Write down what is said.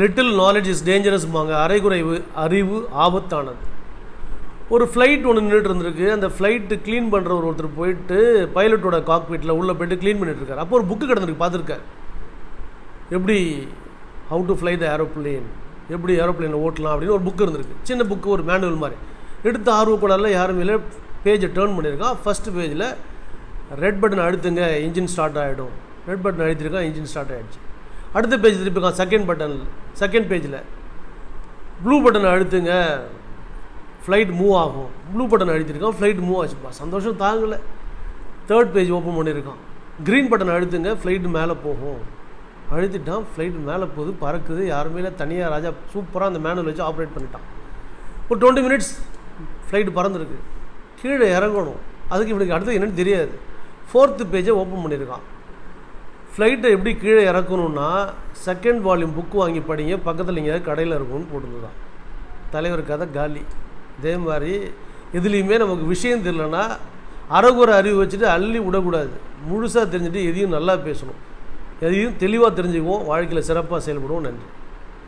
Little knowledge is டேஞ்சரஸ்பாங்க அரைகுறைவு அறிவு ஆபத்தானது. ஒரு ஃப்ளைட் ஒன்று நின்றுட்டு இருந்திருக்கு. அந்த ஃப்ளைட்டு க்ளீன் பண்ணுறவர் ஒருத்தர் போயிட்டு பைலட்டோட காக்பீட்டில் உள்ளே போயிட்டு க்ளீன் பண்ணிட்டு இருக்காரு. அப்போ ஒரு புக்கு கிடந்திருக்கு பார்த்துருக்காரு. எப்படி how to fly the aeroplane எப்படி ஏரோப்ளேனை ஓட்டலாம் அப்படின்னு ஒரு புக் இருந்திருக்கு. சின்ன புக்கு ஒரு மேனுவல் மாதிரி. எடுத்து ஆர்வக்கூடாதில் யாரும் இல்லை. பேஜை டேர்ன் பண்ணியிருக்கான் ஃபஸ்ட்டு பேஜில் ரெட் பட்டன் அழுத்துங்க இன்ஜின் ஸ்டார்ட் ஆகிடும் ரெட் பட்டன் அழுத்திருக்கான் இன்ஜின் ஸ்டார்ட் ஆகிடுச்சு அடுத்த பேஜ் திருப்பிருக்கான் செகண்ட் பட்டன் செகண்ட் பேஜில் ப்ளூ பட்டனை அழுத்துங்க. ஃப்ளைட் மூவ் ஆகும். ப்ளூ பட்டன் அழுத்திருக்கான் ஃப்ளைட் மூவ் ஆச்சுப்பா. சந்தோஷம் தாங்கலை. தேர்ட் பேஜ் ஓப்பன் பண்ணியிருக்கான் க்ரீன் பட்டன் அழுத்துங்க ஃப்ளைட்டு மேலே போகும். அழுத்திட்டான் ஃப்ளைட் மேலே போகுது பறக்குது. யாருமே இல்லை தனியாக ராஜா சூப்பராக அந்த மேனுவல் வச்சு ஆப்ரேட் பண்ணிட்டான். ஒரு டுவெண்ட்டி மினிட்ஸ் ஃப்ளைட் பறந்துருக்கு. கீழே இறங்கணும். அதுக்கு இவனுக்கு அடுத்து என்னென்னு தெரியாது. ஃபோர்த்து பேஜை ஓப்பன் பண்ணியிருக்கான் ஃப்ளைட்டை எப்படி கீழே இறக்கணும்னா செகண்ட் வால்யூம் புக் வாங்கி படிங்க. பக்கத்தில் எங்கேயாவது கடையில் இருக்கும்னு போட்டுருந்தான் தலைவர் கதை காலி. இதே மாதிரி எதுலேயுமே நமக்கு விஷயம் தெரியலனா அறகுறை அறிவு வச்சுட்டு அள்ளி விடக்கூடாது. முழுசாக தெரிஞ்சுட்டு எதையும் நல்லா பேசணும். எதையும் தெளிவாக தெரிஞ்சுக்குவோம். வாழ்க்கையில் சிறப்பாக செயல்படுவோம். நன்றி.